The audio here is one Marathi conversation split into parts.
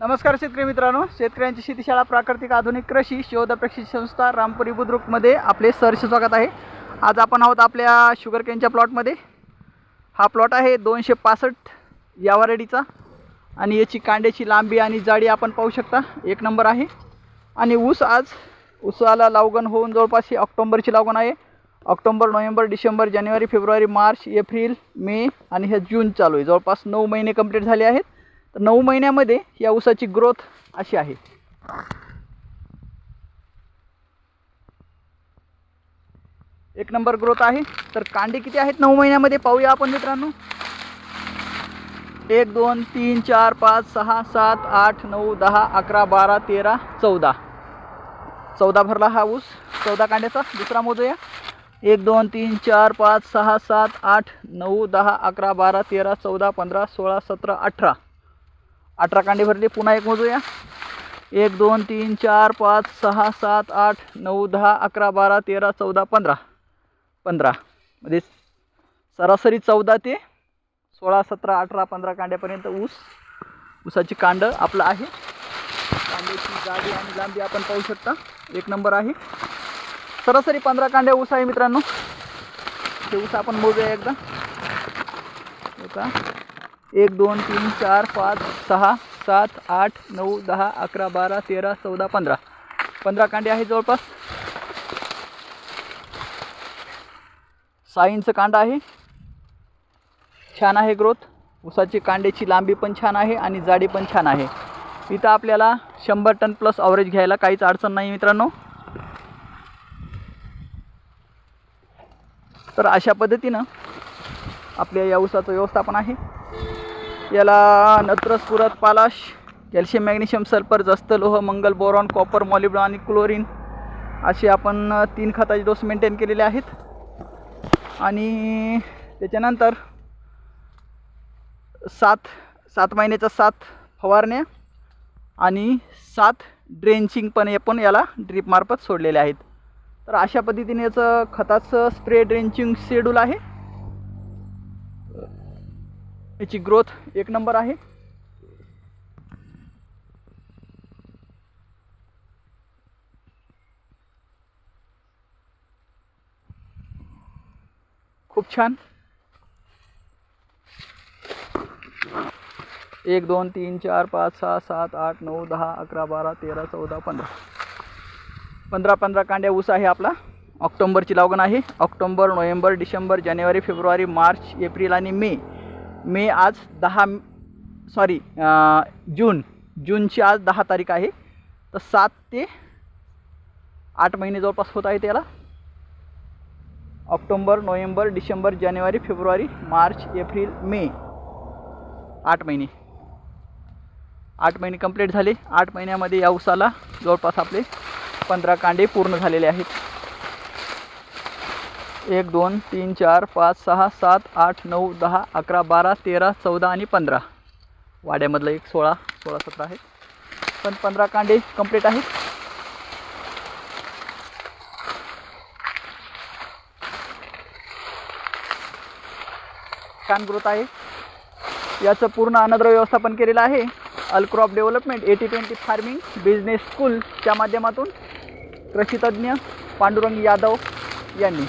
नमस्कार शेतकरी मित्रांनो. शेतकऱ्यांची शेतीशाळा प्राकृतिक आधुनिक कृषी शोध प्रशिक्षण संस्था रामपुरी बुद्रुकमध्ये आपले सहर्ष स्वागत आहे. आज आपण आहोत आपल्या शुगर केनच्या प्लॉटमध्ये हा प्लॉट आहे दोनशे पासष्ट या व्हरायटीचा आणि याची कांड्याची लांबी आणि जाडी आपण पाहू शकता. एक नंबर आहे. आणि ऊस आज ऊसाला लागण होऊन जवळपास ही ऑक्टोंबरची लावगण आहे. ऑक्टोंबर नोव्हेंबर डिसेंबर जानेवारी फेब्रुवारी मार्च एप्रिल मे आणि हे जून चालू आहे. जवळपास नऊ महिने कंप्लीट झाले आहेत. तर नऊ महिन्यामध्ये या ऊसाची ग्रोथ अशी आहे. एक नंबर ग्रोथ आहे. तर कांडे किती आहेत नऊ महिन्यामध्ये पाहूया आपण मित्रांनो. एक दोन तीन चार पाच सहा सात आठ नऊ दहा अकरा बारा तेरा चौदा. चौदा भरला हा ऊस. चौदा कांड्याचा दुसरा मोजूया. एक दोन तीन चार पाच सहा सात आठ नऊ दहा अकरा बारा तेरा चौदा पंधरा सोळा सतरा अठरा. अठरा कांडे भरले पुन्हा एक मोजूया. एक दोन तीन चार पाच सहा सात आठ नऊ दहा अकरा बारा तेरा चौदा पंधरा. पंधरा. म्हणजे सरासरी चौदा ते सोळा सतरा अठरा पंधरा कांड्यापर्यंत ऊस ऊसाची कांड आपलं आहे. कांड्याची जाडी आणि लांबी आपण पाहू शकता. एक नंबर आहे. सरासरी पंधरा कांड्या ऊस आहे मित्रांनो. ते ऊस आपण मोजूया एकदा. हो का एक दोन तीन चार पाच सहा सात आठ नऊ दहा अकरा बारा तेरा चौदा पंधरा. पंधरा कांडे आहे जवळपास. सहा इंच कांडा आहे. छान आहे ग्रोथ. उसाची कांड्याची लांबी पण छान आहे आणि जाडी पण छान आहे. इथं आपल्याला शंभर टन प्लस अवरेज घ्यायला काहीच अडचण नाही मित्रांनो. तर अशा पद्धतीनं आपल्या या उसाचं व्यवस्थापन आहे. याला नत्रस पुरत पालाश कॅल्शियम मॅग्नेशियम सल्फर जस्त लोह मंगल बोरॉन कॉपर मॉलिब्रॉन आणि क्लोरीन असे आपण तीन खताचे डोस मेंटेन केलेले आहेत. आणि त्याच्यानंतर सात सात महिन्याचा सात फवारण्या आणि सात ड्रेंचिंग पण हे पण याला ड्रीपमार्फत सोडलेले आहेत. तर अशा पद्धतीने याचं खताचं स्प्रे ड्रेंचिंग शेड्यूल आहे. याची ग्रोथ एक नंबर आहे. खूप छान. एक दोन तीन चार पाच सहा सात आठ नऊ दहा अकरा बारा तेरा चौदा पंधरा. पंधरा पंधरा कांड्या ऊस आहे आपला. ऑक्टोंबरची लागण आहे. ऑक्टोंबर नोव्हेंबर डिसेंबर जानेवारी फेब्रुवारी मार्च एप्रिल आणि मे. मे आज दहा सॉरी जून जूनची आज दहा तारीख आहे. तर सात ते आठ महिने जवळपास होत आहे त्याला ऑक्टोंबर नोव्हेंबर डिसेंबर जानेवारी फेब्रुवारी मार्च एप्रिल मे. आठ महिने. आठ महिने कंप्लीट झाले. आठ महिन्यामध्ये या उसाला जवळपास आपले पंधरा कांडे पूर्ण झालेले आहेत. एक दोन तीन चार पाच सहा सात आठ नऊ दहा अकरा बारा तेरा चौदा आणि पंधरा. वाड्यामधलं एक सोळा सोळा सतरा आहे. पण पंधरा कांडे कंप्लीट आहेत. कान ग्रोथ आहे. याचं पूर्ण अनद्र व्यवस्थापन केलेलं आहे. अलक्रॉप development eighty twenty farming business स्कूलच्या माध्यमातून कृषीतज्ञ पांडुरंग यादव यांनी.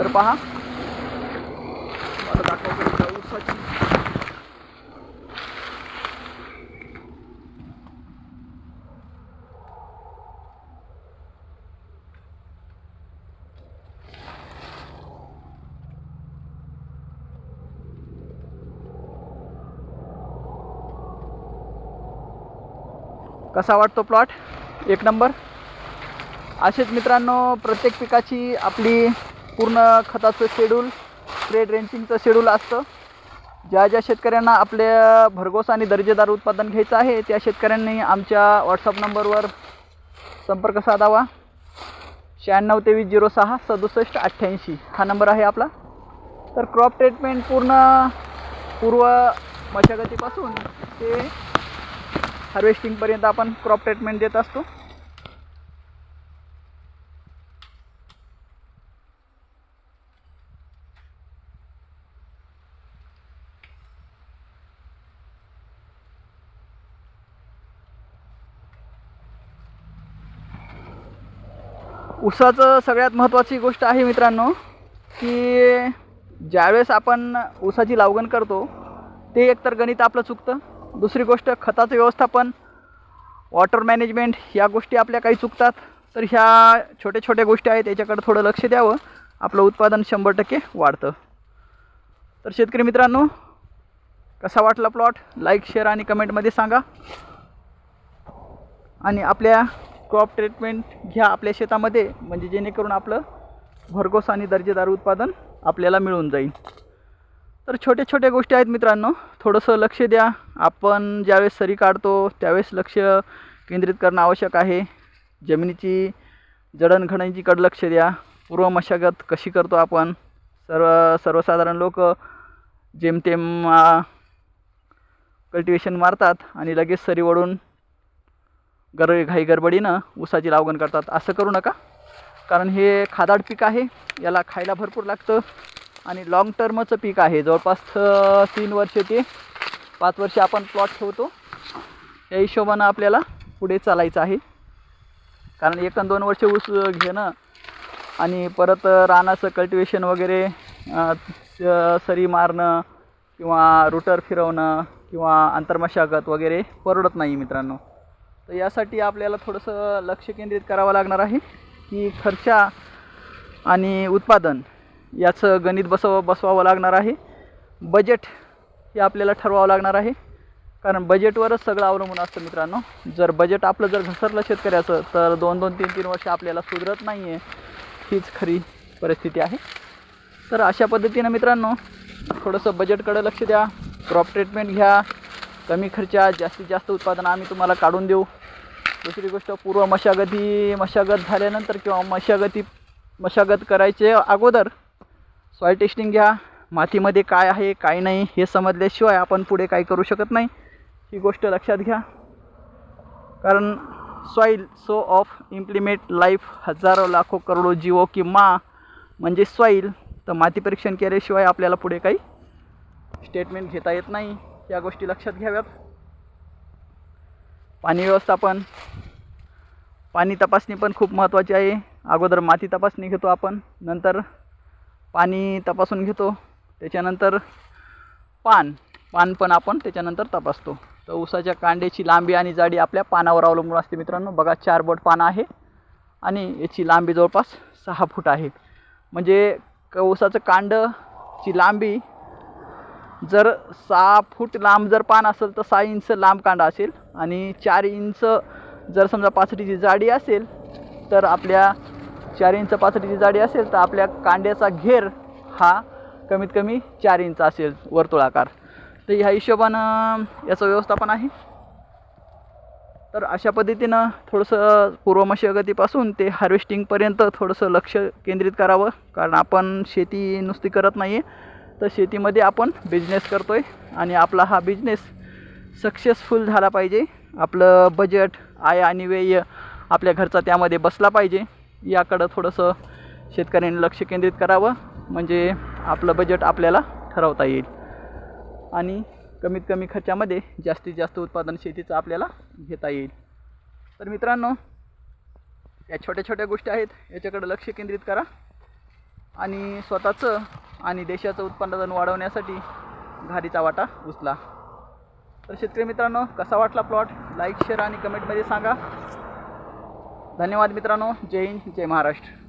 तर पहा. मला दाखवतो ऊसाची. कसा वाटतो प्लॉट? एक नंबर. असेच मित्रांनो प्रत्येक पिकाची आपली पूर्ण खताचं शेड्यूल स्प्रे ड्रेंचिंगचं शेड्यूल असतं. ज्या ज्या शेतकऱ्यांना आपल्या भरघोस आणि दर्जेदार उत्पादन घ्यायचं आहे त्या शेतकऱ्यांनी आमच्या व्हॉट्सअप नंबरवर संपर्क साधावा. शहाण्णव तेवीस झिरो सहा सदुसष्ट अठ्ठ्याऐंशी हा नंबर आहे आपला. तर क्रॉप ट्रीटमेंट पूर्ण पूर्व मशागतीपासून ते हार्वेस्टिंगपर्यंत आपण क्रॉप ट्रीटमेंट देत असतो. ऊसाचं सगळ्यात महत्त्वाची गोष्ट आहे मित्रांनो की ज्यावेळेस आपण ऊसाची लावगण करतो ते एकतर गणित आपलं चुकतं. दुसरी गोष्ट खताचं व्यवस्थापन वॉटर मॅनेजमेंट ह्या गोष्टी आपल्या काही चुकतात तर ह्या छोट्या छोट्या गोष्टी आहेत याच्याकडे थोडं लक्ष द्यावं. आपलं उत्पादन शंभर टक्के वाढतं. तर शेतकरी मित्रांनो कसा वाटला प्लॉट लाईक शेअर आणि कमेंटमध्ये सांगा. आणि आपल्या क्रॉप ट्रीटमेंट घ्या आपल्या शेतामध्ये म्हणजे जेणेकरून आपलं भरघोस आणि दर्जेदार उत्पादन आपल्याला मिळून जाईल. तर छोट्या छोट्या गोष्टी आहेत मित्रांनो थोडंसं लक्ष द्या. आपण ज्यावेळेस सरी काढतो त्यावेळेस लक्ष केंद्रित करणं आवश्यक आहे. जमिनीची जडणघडणीकडे लक्ष द्या. पूर्व मशागत कशी करतो आपण? सर्व सर्वसाधारण लोक जेमतेम कल्टिवेशन मारतात आणि लगेच सरी ओढून गर घाई गडबडीनं ऊसाची लावगण करतात. असं करू नका. कारण हे खादाड पीक आहे. याला खायला भरपूर लागतं. आणि लाँग टर्मचं पीक आहे. जवळपास तीन वर्ष ते पाच वर्ष आपण प्लॉट ठेवतो. या हिशोबानं आपल्याला पुढे चालायचं आहे. कारण एक दोन वर्ष ऊस घेणं आणि परत रानाचं कल्टिवेशन वगैरे सरी मारणं किंवा रुटर फिरवणं किंवा आंतरमशागत वगैरे परवडत नाही मित्रांनो. तर यासाठी आपल्याला थोडंसं लक्ष केंद्रित करावं लागणार आहे की खर्चा आणि उत्पादन याचं गणित बसव बसवावं लागणार आहे. बजेट हे आपल्याला ठरवावं लागणार आहे. कारण बजेटवरच सगळं अवलंबून असतं मित्रांनो. जर बजेट आपलं जर घसरलं शेतकऱ्याचं तर दोन दोन तीन तीन वर्ष आपल्याला सुधरत नाही आहे हीच खरी परिस्थिती आहे. तर अशा पद्धतीनं मित्रांनो थोडंसं बजेटकडे लक्ष द्या. क्रॉप ट्रीटमेंट घ्या. कमी खर्चात जास्तीत जास्त उत्पादन आम्ही तुम्हाला काढून देऊ. दुसरी गोष्ट पूर्व मशागती मशागत झाल्यानंतर किंवा मशागती मशागत करायचे अगोदर सॉईल टेस्टिंग घ्या. मातीमध्ये काय आहे काय नाही हे समजल्याशिवाय आपण पुढे काही करू शकत नाही. ही गोष्ट लक्षात घ्या. कारण soil so of implement life हजारो लाखो करोडो जीवो की मा म्हणजे सॉईल तर माती परीक्षण केल्याशिवाय आपल्याला पुढे काही स्टेटमेंट घेता येत नाही. या गोष्टी लक्षात घ्याव्यात. पाणी व्यवस्थापन पाणी तपासणी पण खूप महत्त्वाची आहे. अगोदर माती तपासणी घेतो आपण नंतर पाणी तपासून घेतो त्याच्यानंतर पान पान पण आपण त्याच्यानंतर तपासतो. तर ऊसाच्या कांड्याची लांबी आणि जाडी आपल्या पानावर अवलंबून असते मित्रांनो. बघा चार बोट पानं आहे आणि याची लांबी जवळपास सहा फूट आहे. म्हणजे क ऊसाचं कांडची लांबी जर सहा फूट लांब जर पान असेल तर सहा इंच लांब कांडा असेल आणि चार इंच जर समजा पाचटीची जाडी असेल तर आपल्या चार इंच पाचटीची जाडी असेल तर आपल्या कांड्याचा घेर हा कमीत कमी चार इंच असेल वर्तुळाकार. तर ह्या हिशोबानं याचं व्यवस्थापन आहे. तर अशा पद्धतीनं थोडंसं पूर्वमशागतीपासून ते हार्वेस्टिंगपर्यंत थोडंसं लक्ष केंद्रित करावं कारण आपण शेती नुसती करत नाही आहे तर शेतीमध्ये आपण बिझनेस करतो आहे आणि आपला हा बिझनेस सक्सेसफुल झाला पाहिजे. आपलं बजेट आय आणि व्यय आपल्या घरचा त्यामध्ये बसला पाहिजे. याकडं थोडंसं शेतकऱ्यांनी लक्ष केंद्रित करावं. म्हणजे आपलं बजेट आपल्याला ठरवता येईल. आणि कमीत कमी खर्चामध्ये जास्तीत जास्त उत्पादन शेतीचं आपल्याला घेता येईल. तर मित्रांनो या छोट्या छोट्या गोष्टी आहेत. याच्याकडे लक्ष केंद्रित करा. आणि स्वतःचं आणि देशाचं उत्पादन वाढवण्यासाठी घारीचा वाटा उचला. तर शेतकरी मित्रांनो कसा वाटला प्लॉट लाईक शेअर आणि कमेंटमध्ये सांगा. धन्यवाद मित्रांनो. जय हिंद जय महाराष्ट्र.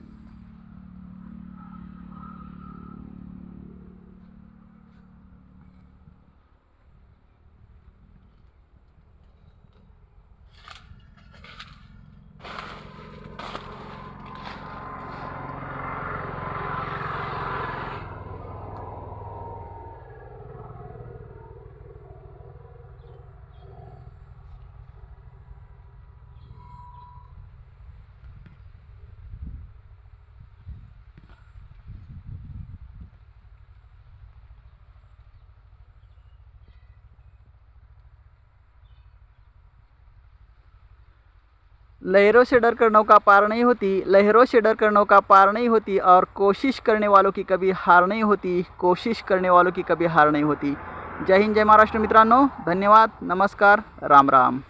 लहरों से डर कर नौका पार नहीं होती लहरों से डर कर नौका पार नहीं होती और कोशिश करने वालों की कभी हार नहीं होती कोशिश करने वालों की कभी हार नहीं होती। जय हिंद जय महाराष्ट्र मित्रांनो धन्यवाद नमस्कार राम राम।